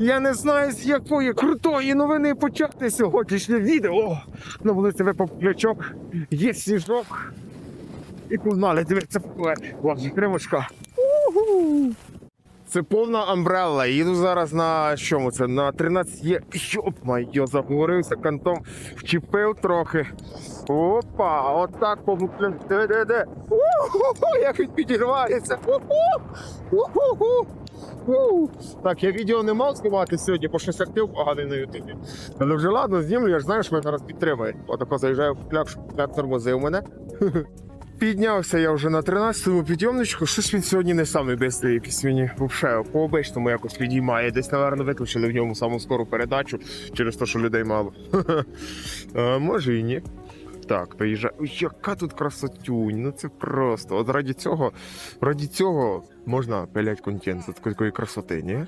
Я не знаю, з якої крутої новини почати сьогоднішнє відео. На вулиці випав ключок, є сніжок. І погнали, дивіться. Ладно, кримочка. Це повна амбрелла. Їду зараз на чому це? На 13 є. Йоп, майо, заговорився, кантом вчепив трохи. Опа, отак побукли. Де, де, де. Як він підірвається. Так, я відео не мав знімати сьогодні, бо щось актив поганий на ютубі. Але вже ладно, знімлю, я ж знаю, що мене зараз підтримає. Отако заїжджаю в пляк, щоб пляк тормозив мене. Піднявся я вже на 13-му підйомничку. Щось він сьогодні не самий бистрий, якийсь мені взагалі по обичному якось підіймає. Десь, напевно, виключили в ньому саму скору передачу через те, що людей мало. а, може і ні. Так, поїжджаю. Ой, Яка тут красотюнь, ну це просто. От раді цього, раді цього можна пилять контент за такої красоти, ні?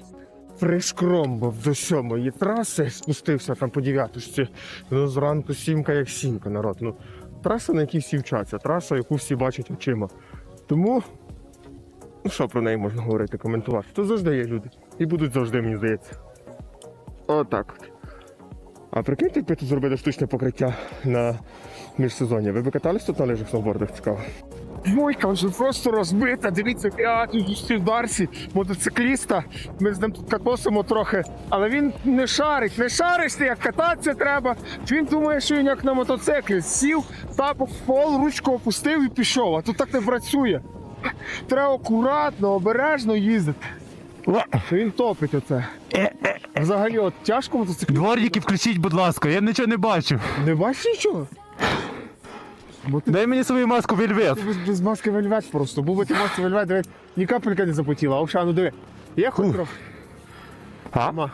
Пришкромбав до сьомої траси, спустився там по дев'яточці. Ну, зранку сімка як сімка, народ. Ну, траса, на якій всі вчаться, траса, яку всі бачать очима. Тому, ну що про неї можна говорити, коментувати? То завжди є люди. І будуть завжди, мені здається. Отак от. А прикиньте, якби тут зробили штучне покриття на міжсезоння. Ви б катались тут на лижах сноубордах? Цікаво. Двойка вже просто розбита. Дивіться, я зустрів Дарсі, мотоцикліста. Ми з ним тут катосимо трохи, але він не шарить, не шариш ти, як кататися треба. Він думає, що він як на мотоциклі. Сів, тапок в пол, ручку опустив і пішов. А тут так не працює. Треба акуратно, обережно їздити. Він топить оце. Взагалі, от тяжко мотоциклі. Дворники включіть, будь ласка, я нічого не бачу. Не бачиш нічого? Бо ти Дай мені свою маску вельвет. без, без маски вельвет просто. Був би ти маски вельвет, диви, ні капелька не запотіла. А взагалі, ну диви. Є хоч трохи? А?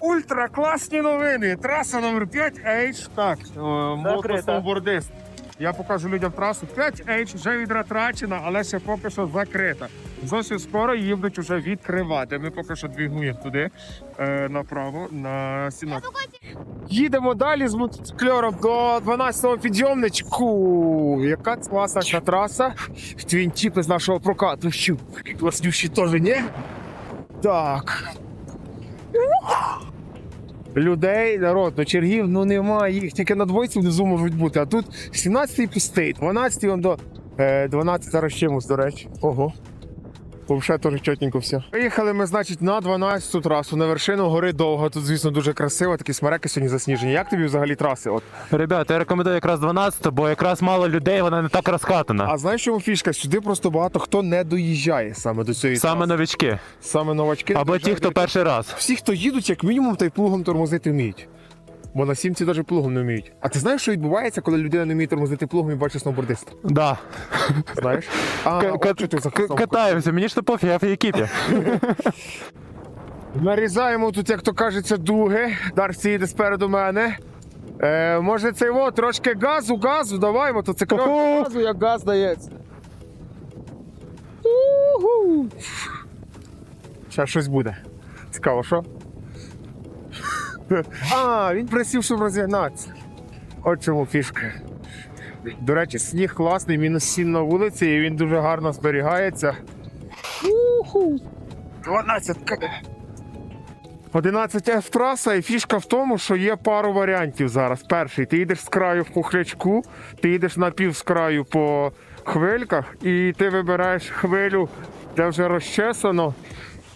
Ультра класні новини. Траса номер 5H. Так, е, мотосноубордист. Я покажу людям трасу 5H, вже відратрачена, але ще поки що закрита. Зовсім скоро її будуть вже відкривати. Ми поки що двигуємо туди е, направо на 17. Їдемо далі з мотоциклером до 12-го підйомничку. Яка класна траса. Твінтіпи з нашого прокату. Щу, Класнющі теж, ні? Так. Людей, народ, ну чергів ну немає їх, тільки на двойці внизу можуть бути. А тут 17-й пустий, 12-й он до е, 12 зараз чимось, до речі. Ого. Взагалі теж чотненько все. Приїхали ми, значить, на 12-ту трасу на вершину гори довго. Тут, звісно, дуже красиво, такі смереки сьогодні засніжені. Як тобі взагалі траси? От. Ребята, я рекомендую якраз 12, бо якраз мало людей, вона не так розкатана. А знаєш, чому фішка? Сюди просто багато хто не доїжджає саме до цієї Саме траси. новички. Саме новачки. Або ті, хто перший раз. Всі, хто їдуть, як мінімум, та й плугом тормозити вміють. Бо на сімці навіть плугом не вміють. А ти знаєш, що відбувається, коли людина не вміє тормозити плугом і бачить сноубордиста? Да. Знаєш? А, К- от кат- що ти за к- хасом? Катаємося, мені ж то пофіг, я в екіпі. Нарізаємо тут, як то кажеться, дуги. Дарсі їде спереду мене. Е, може цей во, трошки газу, газу, давай, мотоциклер Ого. газу, як газ дається. Уху. Ще щось буде. Цікаво, що? А, він присів, щоб розігнатися. От чому фішка. До речі, сніг класний, мінус 7 на вулиці, і він дуже гарно зберігається. Уху. 12 11 f траса і фішка в тому, що є пару варіантів зараз. Перший, ти їдеш з краю в пухлячку, ти їдеш на з краю по хвильках, і ти вибираєш хвилю, де вже розчесано,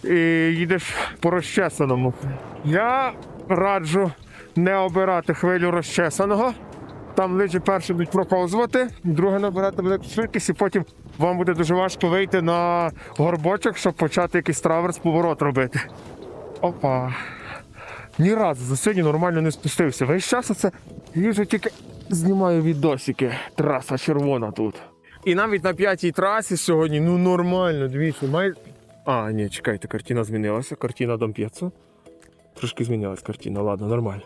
і їдеш по розчесаному. Я раджу не обирати хвилю розчесаного. Там лижі перші будуть проковзувати, друге набирати велику швидкість, і потім вам буде дуже важко вийти на горбочок, щоб почати якийсь траверс поворот робити. Опа. Ні разу за сьогодні нормально не спустився. Весь час оце їжу тільки знімаю відосики. Траса червона тут. І навіть на п'ятій трасі сьогодні, ну нормально, дивіться, май... А, ні, чекайте, картина змінилася. Картина Домп'єцо. Трошки змінилась картина, ладно, нормально.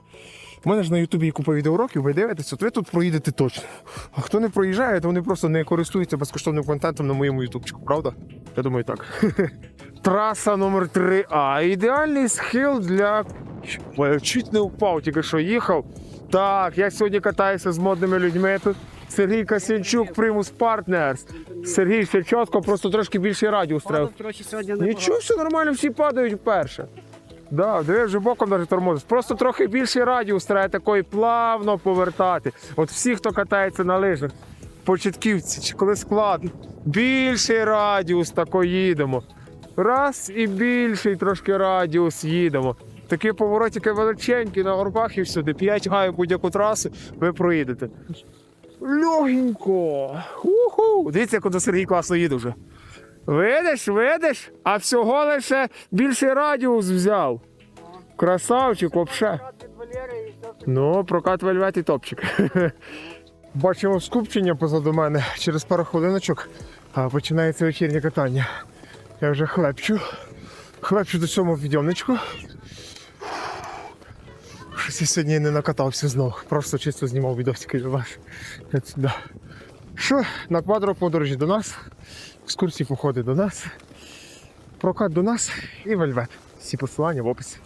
У мене ж на Ютубі є купа відеоуроків, ви дивитесь, от ви тут проїдете точно. А хто не проїжджає, то вони просто не користуються безкоштовним контентом на моєму ютубчику, правда? Я думаю, так. Траса номер 3А. Ідеальний схил для. Ой, я чуть не впав, тільки що їхав. Так, я сьогодні катаюся з модними людьми тут. Сергій Касянчук, Примус Партнерс. Сергій все чітко, просто трошки більший радіус треба. Нічого, все нормально, всі падають вперше. Да, диви, вже боком навіть тормозиш. Просто трохи більший радіус треба такої плавно повертати. От всі, хто катається на лижах, початківці, чи коли складно, більший радіус тако їдемо. Раз і більший трошки радіус їдемо. Такі поворотики величенькі на горбах і всюди. 5 гаю будь-яку трасу, ви проїдете. Легенько. Уху. Дивіться, куди Сергій класно їде вже. Видиш, видиш? А всього лише більший радіус взяв. Красавчик, вообще. Ну, прокат вельвет і топчик. Бачимо скупчення позаду мене. Через пару хвилиночок починається вечірнє катання. Я вже хлебчу. Хлебчу до цьому підйомничку. Щось я сьогодні не накатався знову. Просто чисто знімав відосики для вас. Що, на квадро подорожі до нас, екскурсії походи до нас, прокат до нас і вельвет. Всі посилання в описі.